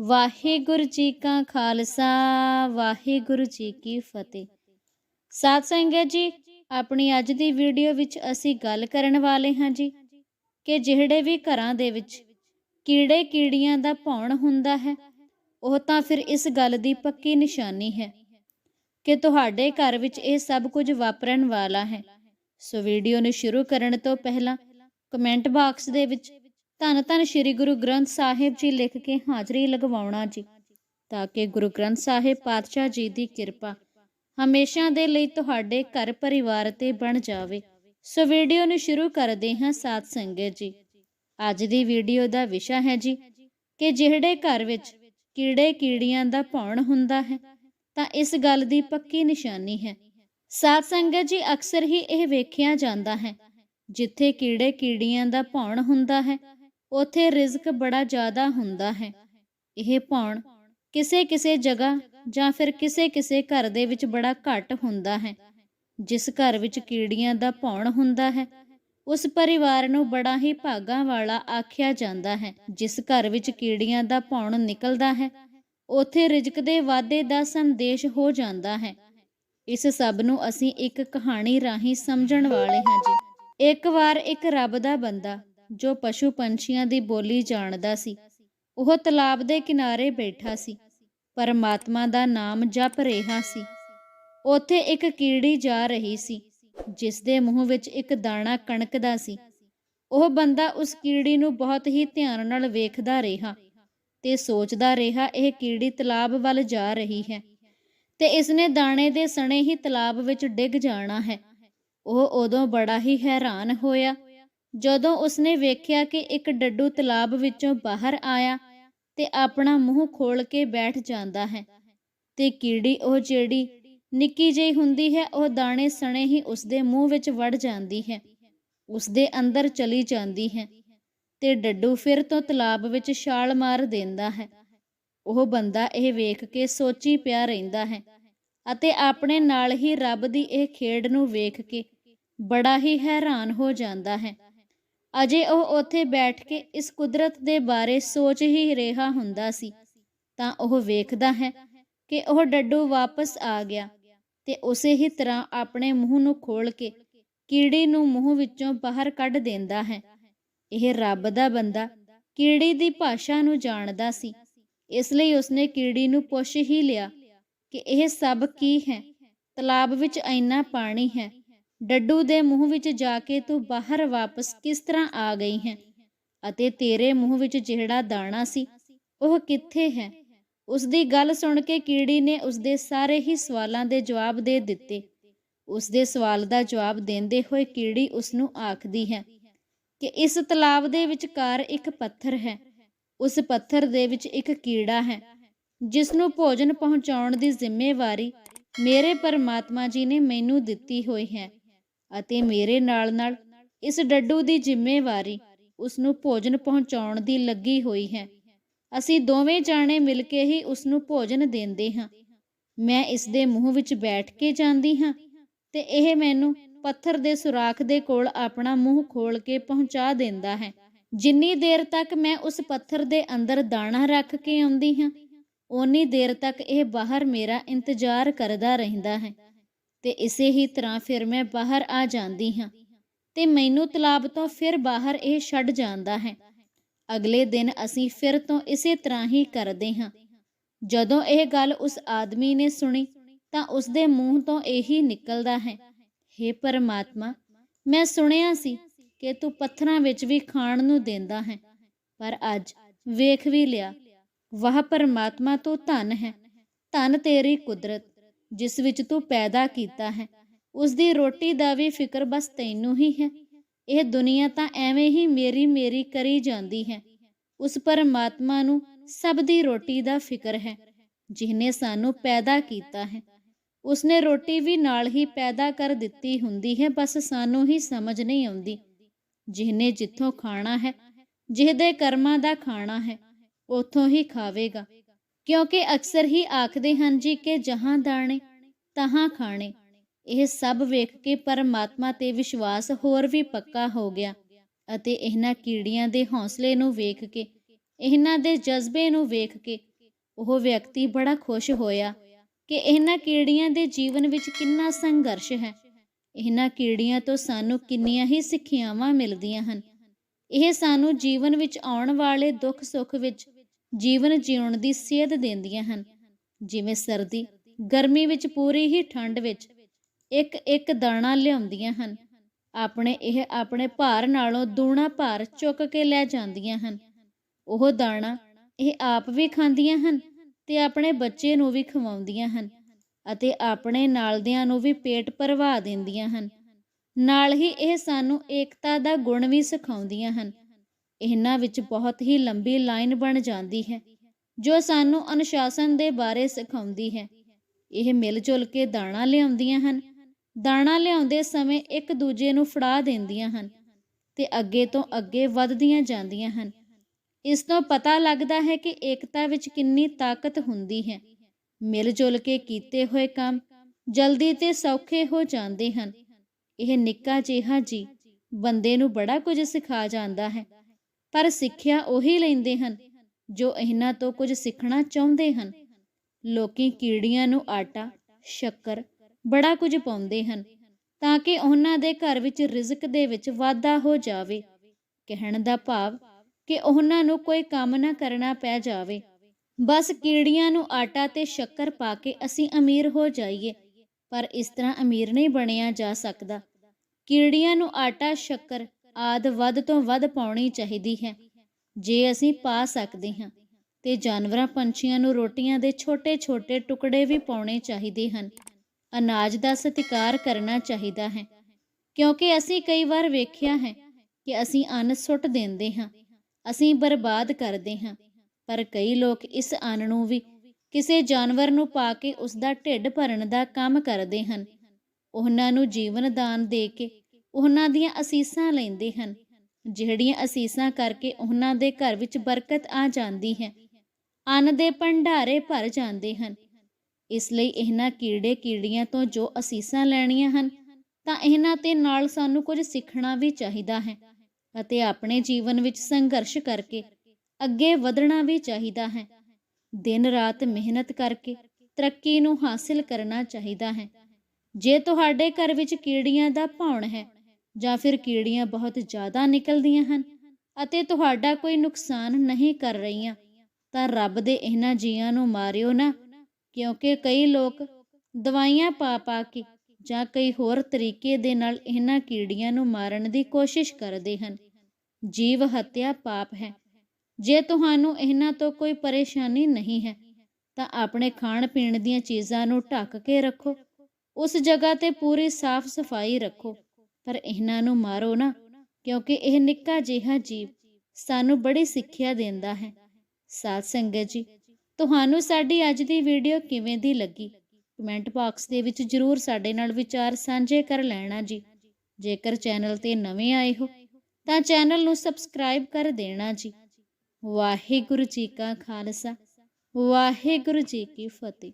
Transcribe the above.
ਵਾਹਿਗੁਰੂ ਜੀ ਕਾ ਖਾਲਸਾ, ਵਾਹਿਗੁਰੂ ਜੀ ਕੀ ਫਤਿਹ। ਸਾਧ ਸੰਗਤ ਜੀ, ਆਪਣੀ ਅੱਜ ਦੀ ਵੀਡੀਓ ਵਿੱਚ ਅਸੀਂ ਗੱਲ ਕਰਨ ਵਾਲੇ ਹਾਂ ਜੀ ਕਿ ਜਿਹੜੇ ਵੀ ਘਰਾਂ ਦੇ ਵਿੱਚ ਕੀੜੇ ਕੀੜੀਆਂ ਦਾ ਭੌਣ ਹੁੰਦਾ ਹੈ, ਉਹ ਤਾਂ ਫਿਰ ਇਸ ਗੱਲ ਦੀ ਪੱਕੀ ਨਿਸ਼ਾਨੀ ਹੈ ਕਿ ਤੁਹਾਡੇ ਘਰ ਵਿੱਚ ਇਹ ਸਭ ਕੁਝ ਵਾਪਰਨ ਵਾਲਾ ਹੈ। ਸੋ ਵੀਡੀਓ ਨੂੰ ਸ਼ੁਰੂ ਕਰਨ ਤੋਂ ਪਹਿਲਾਂ ਕਮੈਂਟ ਬਾਕਸ ਦੇ ਵਿੱਚ ਧੰਨ ਧੰਨ ਸ੍ਰੀ ਗੁਰੂ ਗ੍ਰੰਥ ਸਾਹਿਬ ਜੀ ਲਿਖ ਕੇ ਹਾਜ਼ਰੀ ਲਗਵਾਉਣਾ ਜੀ, ਤਾਂ ਕਿ ਗੁਰੂ ਗ੍ਰੰਥ ਸਾਹਿਬ ਪਾਤਸ਼ਾਹ ਜੀ ਦੀ ਕਿਰਪਾ ਹਮੇਸ਼ਾ ਦੇ ਲਈ ਤੁਹਾਡੇ ਘਰ ਪਰਿਵਾਰ ਤੇ ਬਣ ਜਾਵੇ। ਸੋ ਵੀਡੀਓ ਨੂੰ ਸ਼ੁਰੂ ਕਰਦੇ ਹਾਂ ਸਾਧ ਸੰਗਤ ਜੀ। ਅੱਜ ਦੀ ਵੀਡੀਓ ਦਾ ਵਿਸ਼ਾ ਹੈ ਜੀ, ਕਿ ਜਿਹੜੇ ਘਰ ਵਿੱਚ ਕੀੜੇ ਕੀੜੀਆਂ ਦਾ ਭੌਣ ਹੁੰਦਾ ਹੈ, ਤਾਂ ਇਸ ਗੱਲ ਦੀ ਪੱਕੀ ਨਿਸ਼ਾਨੀ ਹੈ। ਸਾਧ ਸੰਗਤ ਜੀ ਅਕਸਰ ਹੀ ਇਹ ਵੇਖਿਆ ਜਾਂਦਾ ਹੈ, ਜਿੱਥੇ ਕੀੜੇ ਕੀੜੀਆਂ ਦਾ ਭੌਣ ਹੁੰਦਾ ਹੈ ਉਥੇ ਰਿਜ਼ਕ ਬੜਾ ਜ਼ਿਆਦਾ ਹੁੰਦਾ ਹੈ। ਇਹ ਭੌਣ ਕਿਸੇ ਕਿਸੇ ਜਗ੍ਹਾ ਜਾਂ ਫਿਰ ਕਿਸੇ ਕਿਸੇ ਘਰ ਦੇ ਵਿੱਚ ਬੜਾ ਘੱਟ ਹੁੰਦਾ ਹੈ। ਜਿਸ ਘਰ ਵਿੱਚ ਕੀੜੀਆਂ ਦਾ ਭੌਣ ਹੁੰਦਾ ਹੈ, ਉਸ ਪਰਿਵਾਰ ਨੂੰ ਬੜਾ ਹੀ ਭਾਗਾ ਵਾਲਾ ਆਖਿਆ ਜਾਂਦਾ ਹੈ। ਜਿਸ ਘਰ ਵਿੱਚ ਕੀੜੀਆਂ ਦਾ ਭੌਣ ਨਿਕਲਦਾ ਹੈ, ਉਥੇ ਰਿਜ਼ਕ ਦੇ ਵਾਧੇ ਦਾ ਸੰਦੇਸ਼ ਹੋ ਜਾਂਦਾ ਹੈ। ਇਸ ਸਭ ਨੂੰ ਅਸੀਂ ਇੱਕ ਕਹਾਣੀ ਰਾਹੀਂ ਸਮਝਣ ਵਾਲੇ ਹਾਂ ਜੀ। ਇੱਕ ਵਾਰ ਇੱਕ ਰੱਬ ਦਾ ਬੰਦਾ ਜੋ ਪਸ਼ੂ ਪੰਛੀਆਂ ਦੀ ਬੋਲੀ ਜਾਣਦਾ ਸੀ। ਉਹ ਤਲਾਬ ਦੇ ਕਿਨਾਰੇ ਬੈਠਾ ਸੀ। ਪਰਮਾਤਮਾ ਦਾ ਨਾਮ ਜਪ ਰਿਹਾ ਸੀ। ਉੱਥੇ ਇੱਕ ਕੀੜੀ ਜਾ ਰਹੀ ਸੀ, ਜਿਸ ਦੇ ਮੂੰਹ ਵਿੱਚ ਇੱਕ ਦਾਣਾ ਕਣਕ ਦਾ ਸੀ। ਉਹ ਬੰਦਾ ਉਸ ਕੀੜੀ ਨੂੰ ਬਹੁਤ ਹੀ ਧਿਆਨ ਨਾਲ ਵੇਖਦਾ ਰਿਹਾ ਤੇ ਸੋਚਦਾ ਰਿਹਾ, ਇਹ ਕੀੜੀ ਤਲਾਬ ਵੱਲ ਜਾ ਰਹੀ ਹੈ ਤੇ ਇਸਨੇ ਦਾਣੇ ਦੇ ਸਣੇ ਹੀ ਤਲਾਬ ਵਿੱਚ ਡਿੱਗ ਜਾਣਾ ਹੈ। ਉਹ ਉਦੋਂ ਬੜਾ ਹੀ ਹੈਰਾਨ ਹੋਇਆ ਜਦੋਂ ਉਸਨੇ ਵੇਖਿਆ ਕਿ ਇੱਕ ਡੱਡੂ ਤਲਾਬ ਵਿੱਚੋਂ ਬਾਹਰ ਆਇਆ ਤੇ ਆਪਣਾ ਮੂੰਹ ਖੋਲ ਕੇ ਬੈਠ ਜਾਂਦਾ ਹੈ ਤੇ ਕੀੜੀ ਉਹ ਜਿਹੜੀ ਨਿੱਕੀ ਜਿਹੀ ਹੁੰਦੀ ਹੈ, ਉਹ ਦਾਣੇ ਸਣੇ ਹੀ ਉਸਦੇ ਮੂੰਹ ਵਿੱਚ ਵੜ ਜਾਂਦੀ ਹੈ, ਉਸਦੇ ਅੰਦਰ ਚਲੀ ਜਾਂਦੀ ਹੈ ਤੇ ਡੱਡੂ ਫਿਰ ਤੋਂ ਤਲਾਬ ਵਿੱਚ ਛਾਲ ਮਾਰ ਦਿੰਦਾ ਹੈ। ਉਹ ਬੰਦਾ ਇਹ ਵੇਖ ਕੇ ਸੋਚੀ ਪਿਆ ਰਹਿੰਦਾ ਹੈ ਅਤੇ ਆਪਣੇ ਨਾਲ ਹੀ ਰੱਬ ਦੀ ਇਹ ਖੇਡ ਨੂੰ ਵੇਖ ਕੇ ਬੜਾ ਹੀ ਹੈਰਾਨ ਹੋ ਜਾਂਦਾ ਹੈ। ਅਜੇ ਉਹ ਉੱਥੇ ਬੈਠ ਕੇ ਇਸ ਕੁਦਰਤ ਦੇ ਬਾਰੇ ਸੋਚ ਹੀ ਰਿਹਾ ਹੁੰਦਾ ਸੀ, ਤਾਂ ਉਹ ਵੇਖਦਾ ਹੈ ਕਿ ਉਹ ਡੱਡੂ ਵਾਪਸ ਆ ਗਿਆ ਤੇ ਉਸੇ ਹੀ ਤਰ੍ਹਾਂ ਆਪਣੇ ਮੂੰਹ ਨੂੰ ਖੋਲ ਕੇ ਕੀੜੀ ਨੂੰ ਮੂੰਹ ਵਿੱਚੋਂ ਬਾਹਰ ਕੱਢ ਦਿੰਦਾ ਹੈ। ਇਹ ਰੱਬ ਦਾ ਬੰਦਾ ਕੀੜੀ ਦੀ ਭਾਸ਼ਾ ਨੂੰ ਜਾਣਦਾ ਸੀ, ਇਸ ਲਈ ਉਸਨੇ ਕੀੜੀ ਨੂੰ ਪੁੱਛ ਹੀ ਲਿਆ ਕਿ ਇਹ ਸਭ ਕੀ ਹੈ? ਤਲਾਬ ਵਿੱਚ ਇੰਨਾ ਪਾਣੀ ਹੈ ਡੱਡੂ ਦੇ ਮੂੰਹ ਵਿੱਚ ਜਾ ਕੇ ਤੂੰ ਬਾਹਰ ਵਾਪਸ ਕਿਸ ਤਰ੍ਹਾਂ ਆ ਗਈ ਹੈ? ਅਤੇ ਤੇਰੇ ਮੂੰਹ ਵਿੱਚ ਜਿਹੜਾ ਦਾਣਾ ਸੀ, ਉਹ ਕਿੱਥੇ ਹੈ? ਉਸ ਦੀ ਗੱਲ ਸੁਣ ਕੇ ਕੀੜੀ ਨੇ ਉਸ ਦੇ ਸਾਰੇ ਹੀ ਸਵਾਲਾਂ ਦੇ ਜਵਾਬ ਦੇ ਦਿੱਤੇ। ਉਸ ਦੇ ਸਵਾਲ ਦਾ ਜਵਾਬ ਦਿੰਦੇ ਹੋਏ ਕੀੜੀ ਉਸ ਨੂੰ ਆਖਦੀ ਹੈ ਕਿ ਇਸ ਤਲਾਬ ਦੇ ਵਿਚਕਾਰ ਇੱਕ ਪੱਥਰ ਹੈ। ਉਸ ਪੱਥਰ ਦੇ ਵਿੱਚ ਇੱਕ ਕੀੜਾ ਹੈ ਜਿਸ ਨੂੰ ਭੋਜਨ ਪਹੁੰਚਾਉਣ ਦੀ ਜ਼ਿੰਮੇਵਾਰੀ ਮੇਰੇ ਪਰਮਾਤਮਾ ਜੀ ਨੇ ਮੈਨੂੰ ਦਿੱਤੀ ਹੋਈ ਹੈ। ਅਤੇ ਮੇਰੇ ਨਾਲ ਨਾਲ ਇਸ ਡੱਡੂ ਦੀ ਜ਼ਿੰਮੇਵਾਰੀ ਉਸ ਨੂੰ ਭੋਜਨ ਪਹੁੰਚਾਉਣ ਦੀ ਲੱਗੀ ਹੋਈ ਹੈ। ਅਸੀਂ ਦੋਵੇਂ ਜਾਣੇ ਮਿਲ ਕੇ ਹੀ ਉਸ ਨੂੰ ਭੋਜਨ ਦਿੰਦੇ ਹਾਂ। ਮੈਂ ਇਸ ਦੇ ਮੂੰਹ ਵਿੱਚ ਬੈਠ ਕੇ ਜਾਂਦੀ ਹਾਂ ਤੇ ਇਹ ਮੈਨੂੰ ਪੱਥਰ ਦੇ ਸੁਰਾਖ ਦੇ ਕੋਲ ਆਪਣਾ ਮੂੰਹ ਖੋਲ ਕੇ ਪਹੁੰਚਾ ਦਿੰਦਾ ਹੈ। ਜਿੰਨੀ ਦੇਰ ਤੱਕ ਮੈਂ ਉਸ ਪੱਥਰ ਦੇ ਅੰਦਰ ਦਾਣਾ ਰੱਖ ਕੇ ਆਉਂਦੀ ਹਾਂ, ਓਨੀ ਦੇਰ ਤੱਕ ਇਹ ਬਾਹਰ ਮੇਰਾ ਇੰਤਜ਼ਾਰ ਕਰਦਾ ਰਹਿੰਦਾ ਹੈ। ਤੇ ਇਸੇ ਹੀ ਤਰ੍ਹਾਂ ਫਿਰ ਮੈਂ ਬਾਹਰ ਆ ਜਾਂਦੀ ਹਾਂ ਤੇ ਮੈਨੂੰ ਤਲਾਬ ਤੋਂ ਫਿਰ ਬਾਹਰ ਇਹ ਛੱਡ ਜਾਂਦਾ ਹੈ। ਅਗਲੇ ਦਿਨ ਅਸੀਂ ਫਿਰ ਤੋਂ ਇਸੇ ਤਰ੍ਹਾਂ ਹੀ ਕਰਦੇ ਹਾਂ। ਜਦੋਂ ਇਹ ਗੱਲ ਉਸ ਆਦਮੀ ਨੇ ਸੁਣੀ ਤਾਂ ਉਸ ਦੇ ਮੂੰਹ ਤੋਂ ਇਹੀ ਨਿਕਲਦਾ ਹੈ हे ਪਰਮਾਤਮਾ, ਮੈਂ ਸੁਣਿਆ ਸੀ ਕਿ ਤੂੰ ਪੱਥਰਾਂ ਵਿੱਚ ਵੀ ਖਾਣ ਨੂੰ ਦਿੰਦਾ ਹੈ, ਪਰ ਅੱਜ ਵੇਖ ਵੀ ਲਿਆ, ਵਾਹ ਪਰਮਾਤਮਾ ਤੂੰ ਧਨ ਹੈ, ਧਨ ਤੇਰੀ ਕੁਦਰਤ ਜਿਸ ਵਿੱਚ ਤੂੰ ਪੈਦਾ ਕੀਤਾ ਹੈ। ਉਸ ਦੀ ਰੋਟੀ ਦਾ ਵੀ ਫਿਕਰ ਬਸ ਤੈਨੂੰ ਹੀ ਹੈ। ਇਹ ਦੁਨੀਆ ਤਾਂ ਐਵੇਂ ਹੀ ਮੇਰੀ ਮੇਰੀ ਕਰੀ ਜਾਂਦੀ ਹੈ। ਉਸ ਪਰਮਾਤਮਾ ਨੂੰ ਸਭ ਦੀ ਰੋਟੀ ਦਾ ਫਿਕਰ ਹੈ ਜਿਨੇ ਸਾਨੂੰ ਪੈਦਾ ਕੀਤਾ ਹੈ। ਉਸਨੇ ਰੋਟੀ ਵੀ ਨਾਲ ਹੀ ਪੈਦਾ ਕਰ ਦਿੱਤੀ ਹੁੰਦੀ ਹੈ, ਬਸ ਸਾਨੂੰ ਹੀ ਸਮਝ ਨਹੀਂ ਆਉਂਦੀ, ਜਿਹਨੇ ਜਿੱਥੋਂ ਖਾਣਾ ਹੈ, ਜਿਹਦੇ ਕਰਮਾਂ ਦਾ ਖਾਣਾ ਹੈ, ਉਥੋਂ ਹੀ ਖਾਵੇਗਾ। ਕਿਉਂਕਿ ਅਕਸਰ ਹੀ ਆਖਦੇ ਹਨ ਜੀ ਕਿ ਜਹਾਂ ਦਾਣੇ, ਤਹਾਂ ਖਾਣੇ। ਇਹ ਸਭ ਵੇਖ ਕੇ ਪਰਮਾਤਮਾ ਤੇ ਵਿਸ਼ਵਾਸ ਹੋਰ ਵੀ ਪੱਕਾ ਹੋ ਗਿਆ ਅਤੇ ਇਹਨਾਂ ਕੀੜੀਆਂ ਦੇ ਹੌਸਲੇ ਨੂੰ ਵੇਖ ਕੇ, ਇਹਨਾਂ ਦੇ ਜਜ਼ਬੇ ਨੂੰ ਵੇਖ ਕੇ ਉਹ ਵਿਅਕਤੀ ਬੜਾ ਖੁਸ਼ ਹੋਇਆ ਕਿ ਇਹਨਾਂ ਕੀੜੀਆਂ ਦੇ ਜੀਵਨ ਵਿੱਚ ਕਿੰਨਾ ਸੰਘਰਸ਼ ਹੈ। ਇਹਨਾਂ ਕੀੜੀਆਂ ਤੋਂ ਸਾਨੂੰ ਕਿੰਨੀਆਂ ਹੀ ਸਿੱਖਿਆਵਾਂ ਮਿਲਦੀਆਂ ਹਨ। ਇਹ ਸਾਨੂੰ ਜੀਵਨ ਵਿੱਚ ਆਉਣ ਵਾਲੇ ਦੁੱਖ ਸੁੱਖ ਵਿੱਚ ਜੀਵਨ ਜਿਉਣ ਦੀ ਸੇਧ ਦਿੰਦੀਆਂ ਹਨ। ਜਿਵੇਂ ਸਰਦੀ, ਗਰਮੀ ਵਿੱਚ ਪੂਰੀ ਹੀ ਠੰਡ ਵਿੱਚ ਇੱਕ ਇੱਕ ਦਾਣਾ ਲਿਆਉਂਦੀਆਂ ਹਨ। ਆਪਣੇ ਇਹ ਆਪਣੇ ਭਾਰ ਨਾਲੋਂ ਦੂਣਾ ਭਾਰ ਚੁੱਕ ਕੇ ਲੈ ਜਾਂਦੀਆਂ ਹਨ। ਉਹ ਦਾਣਾ ਇਹ ਆਪ ਵੀ ਖਾਂਦੀਆਂ ਹਨ ਤੇ ਆਪਣੇ ਬੱਚੇ ਨੂੰ ਵੀ ਖਵਾਉਂਦੀਆਂ ਹਨ ਅਤੇ ਆਪਣੇ ਨਾਲਦਿਆਂ ਨੂੰ ਵੀ ਪੇਟ ਭਰਵਾ ਦਿੰਦੀਆਂ ਹਨ। ਨਾਲ ਹੀ ਇਹ ਸਾਨੂੰ ਏਕਤਾ ਦਾ ਗੁਣ ਵੀ ਸਿਖਾਉਂਦੀਆਂ ਹਨ। ਇਹਨਾਂ ਵਿੱਚ ਬਹੁਤ ਹੀ ਲੰਬੀ ਲਾਈਨ ਬਣ ਜਾਂਦੀ ਹੈ, ਜੋ ਸਾਨੂੰ ਅਨੁਸ਼ਾਸਨ ਦੇ ਬਾਰੇ ਸਿਖਾਉਂਦੀ ਹੈ। ਇਹ ਮਿਲ ਜੁਲ ਕੇ ਦਾਣਾ ਲਿਆਉਂਦੀਆਂ ਹਨ। ਦਾਣਾ ਲਿਆਉਂਦੇ ਸਮੇਂ ਇੱਕ ਦੂਜੇ ਨੂੰ ਫੜਾ ਦਿੰਦੀਆਂ ਹਨ ਤੇ ਅੱਗੇ ਤੋਂ ਅੱਗੇ ਵੱਧਦੀਆਂ ਜਾਂਦੀਆਂ ਹਨ। ਇਸ ਤੋਂ ਪਤਾ ਲੱਗਦਾ ਹੈ ਕਿ ਏਕਤਾ ਵਿੱਚ ਕਿੰਨੀ ਤਾਕਤ ਹੁੰਦੀ ਹੈ। ਮਿਲ ਜੁਲ ਕੇ ਕੀਤੇ ਹੋਏ ਕੰਮ ਜਲਦੀ ਤੇ ਸੌਖੇ ਹੋ ਜਾਂਦੇ ਹਨ। ਇਹ ਨਿੱਕਾ ਜਿਹਾ ਜੀ ਬੰਦੇ ਨੂੰ ਬੜਾ ਕੁਝ ਸਿਖਾ ਜਾਂਦਾ ਹੈ। ਪਰ ਸਿੱਖਿਆ ਉਹੀ ਲੈਂਦੇ ਹਨ, ਜੋ ਇਹਨਾਂ ਤੋਂ ਕੁਝ ਸਿੱਖਣਾ ਚਾਹੁੰਦੇ ਹਨ। ਲੋਕੀ ਕੀੜੀਆਂ ਨੂੰ ਆਟਾ, ਸ਼ੱਕਰ, ਬੜਾ ਕੁਝ ਪਾਉਂਦੇ ਹਨ, ਤਾਂ ਕਿ ਉਹਨਾਂ ਦੇ ਘਰ ਵਿੱਚ ਰਿਜ਼ਕ ਦੇ ਵਿੱਚ ਵਾਧਾ ਹੋ ਜਾਵੇ। ਕਹਿਣ ਦਾ ਭਾਵ ਕਿ ਉਹਨਾਂ ਨੂੰ ਕੋਈ ਕੰਮ ਨਾ ਕਰਨਾ ਪੈ ਜਾਵੇ। ਬਸ ਕੀੜੀਆਂ ਨੂੰ ਆਟਾ ਤੇ ਸ਼ੱਕਰ ਪਾ ਕੇ ਅਸੀਂ ਅਮੀਰ ਹੋ ਜਾਈਏ, ਪਰ ਇਸ ਤਰ੍ਹਾਂ ਅਮੀਰ ਨਹੀਂ ਬਣਿਆ ਜਾ ਸਕਦਾ। ਕੀੜੀਆਂ ਨੂੰ ਆਟਾ, ਸ਼ੱਕਰ ਆਦ ਵੱਧ ਤੋਂ ਵੱਧ ਪਾਉਣੀ ਚਾਹੀਦੀ ਹੈ। ਜੇ ਅਸੀਂ ਪਾ ਸਕਦੇ ਹਾਂ, ਤੇ ਜਾਨਵਰਾਂ, ਪੰਛੀਆਂ ਨੂੰ ਰੋਟੀਆਂ ਦੇ ਛੋਟੇ-ਛੋਟੇ ਟੁਕੜੇ ਵੀ ਪਾਉਣੇ ਚਾਹੀਦੇ ਹਨ। ਅਨਾਜ ਦਾ ਸਤਿਕਾਰ ਕਰਨਾ ਚਾਹੀਦਾ ਹੈ। ਕਿਉਂਕਿ ਅਸੀਂ ਕਈ ਵਾਰ ਵੇਖਿਆ ਹੈ ਕਿ ਅਸੀਂ ਅੰਨ ਸੁੱਟ ਦਿੰਦੇ ਹਾਂ, ਅਸੀਂ ਬਰਬਾਦ ਕਰਦੇ ਹਾਂ, ਪਰ ਕਈ ਲੋਕ ਇਸ ਅੰਨ ਨੂੰ ਵੀ ਕਿਸੇ ਜਾਨਵਰ ਨੂੰ ਪਾ ਕੇ ਉਸ ਦਾ ਢਿੱਡ ਭਰਨ ਦਾ ਕੰਮ ਕਰਦੇ ਹਨ। ਉਹਨਾਂ ਨੂੰ ਜੀਵਨ ਦਾਨ ਦੇ ਕੇ ਉਹਨਾਂ ਦੀਆਂ ਅਸੀਸਾਂ ਲੈਂਦੇ ਹਨ, ਜਿਹੜੀਆਂ ਅਸੀਸਾਂ ਕਰਕੇ ਉਹਨਾਂ ਦੇ ਘਰ ਵਿੱਚ ਬਰਕਤ ਆ ਜਾਂਦੀ ਹੈ। ਅੰਨ ਦੇ ਭੰਡਾਰੇ ਭਰ ਜਾਂਦੇ ਹਨ। ਇਸ ਲਈ ਇਹਨਾਂ ਕੀੜੇ ਕੀੜੀਆਂ ਤੋਂ ਜੋ ਅਸੀਸਾਂ ਲੈਣੀਆਂ ਹਨ, ਤਾਂ ਇਹਨਾਂ ਤੇ ਨਾਲ ਸਾਨੂੰ ਕੁਝ ਸਿੱਖਣਾ ਵੀ ਚਾਹੀਦਾ ਹੈ ਅਤੇ ਆਪਣੇ ਜੀਵਨ ਵਿੱਚ ਸੰਘਰਸ਼ ਕਰਕੇ ਅੱਗੇ ਵਧਣਾ ਵੀ ਚਾਹੀਦਾ ਹੈ। ਦਿਨ ਰਾਤ ਮਿਹਨਤ ਕਰਕੇ ਤਰੱਕੀ ਨੂੰ ਹਾਸਿਲ ਕਰਨਾ ਚਾਹੀਦਾ ਹੈ। ਜੇ ਤੁਹਾਡੇ ਘਰ ਵਿੱਚ ਕੀੜੀਆਂ ਦਾ ਭੌਣ ਹੈ ਜਾਂ ਫਿਰ ਕੀੜੀਆਂ ਬਹੁਤ ਜ਼ਿਆਦਾ ਨਿਕਲਦੀਆਂ ਹਨ ਅਤੇ ਤੁਹਾਡਾ ਕੋਈ ਨੁਕਸਾਨ ਨਹੀਂ ਕਰ ਰਹੀਆਂ, ਤਾਂ ਰੱਬ ਦੇ ਇਹਨਾਂ ਜੀਆਂ ਨੂੰ ਮਾਰਿਓ ਨਾ, ਕਿਉਂਕਿ ਕਈ ਲੋਕ ਦਵਾਈਆਂ ਪਾ ਪਾ ਕੇ ਜਾਂ ਕਈ ਹੋਰ ਤਰੀਕੇ ਦੇ ਨਾਲ ਇਹਨਾਂ ਕੀੜੀਆਂ ਨੂੰ ਮਾਰਨ ਦੀ ਕੋਸ਼ਿਸ਼ ਕਰਦੇ ਹਨ। ਜੀਵ ਹੱਤਿਆ ਪਾਪ ਹੈ। ਜੇ ਤੁਹਾਨੂੰ ਇਹਨਾਂ ਤੋਂ ਕੋਈ ਪਰੇਸ਼ਾਨੀ ਨਹੀਂ ਹੈ, ਤਾਂ ਆਪਣੇ ਖਾਣ ਪੀਣ ਦੀਆਂ ਚੀਜ਼ਾਂ ਨੂੰ ਢੱਕ ਕੇ ਰੱਖੋ। ਉਸ ਜਗ੍ਹਾ ਤੇ ਪੂਰੀ ਸਾਫ਼ ਸਫ਼ਾਈ ਰੱਖੋ। ਪਰ ਇਹਨਾਂ ਨੂੰ ਮਾਰੋ ਨਾ, ਕਿਉਂਕਿ ਇਹ ਨਿੱਕਾ ਜਿਹਾ ਜੀਵ ਸਾਨੂੰ ਬੜੀ ਸਿੱਖਿਆ ਦਿੰਦਾ ਹੈ। ਸਾਧ ਸੰਗਤ ਜੀ, ਤੁਹਾਨੂੰ ਸਾਡੀ ਅੱਜ ਦੀ ਵੀਡੀਓ ਕਿਵੇਂ ਦੀ ਲੱਗੀ? ਕਮੈਂਟ ਬਾਕਸ ਦੇ ਵਿੱਚ ਜਰੂਰ ਸਾਡੇ ਨਾਲ ਵਿਚਾਰ ਸਾਂਝੇ ਕਰ ਲੈਣਾ ਜੀ। ਜੇਕਰ ਚੈਨਲ ਤੇ ਨਵੇਂ ਆਏ ਹੋ, ਤਾਂ ਚੈਨਲ ਨੂੰ ਸਬਸਕ੍ਰਾਈਬ ਕਰ ਦੇਣਾ ਜੀ। ਵਾਹਿਗੁਰੂ ਜੀ ਕਾ ਖਾਲਸਾ, ਵਾਹਿਗੁਰੂ ਜੀ ਕੀ ਫਤਿਹ।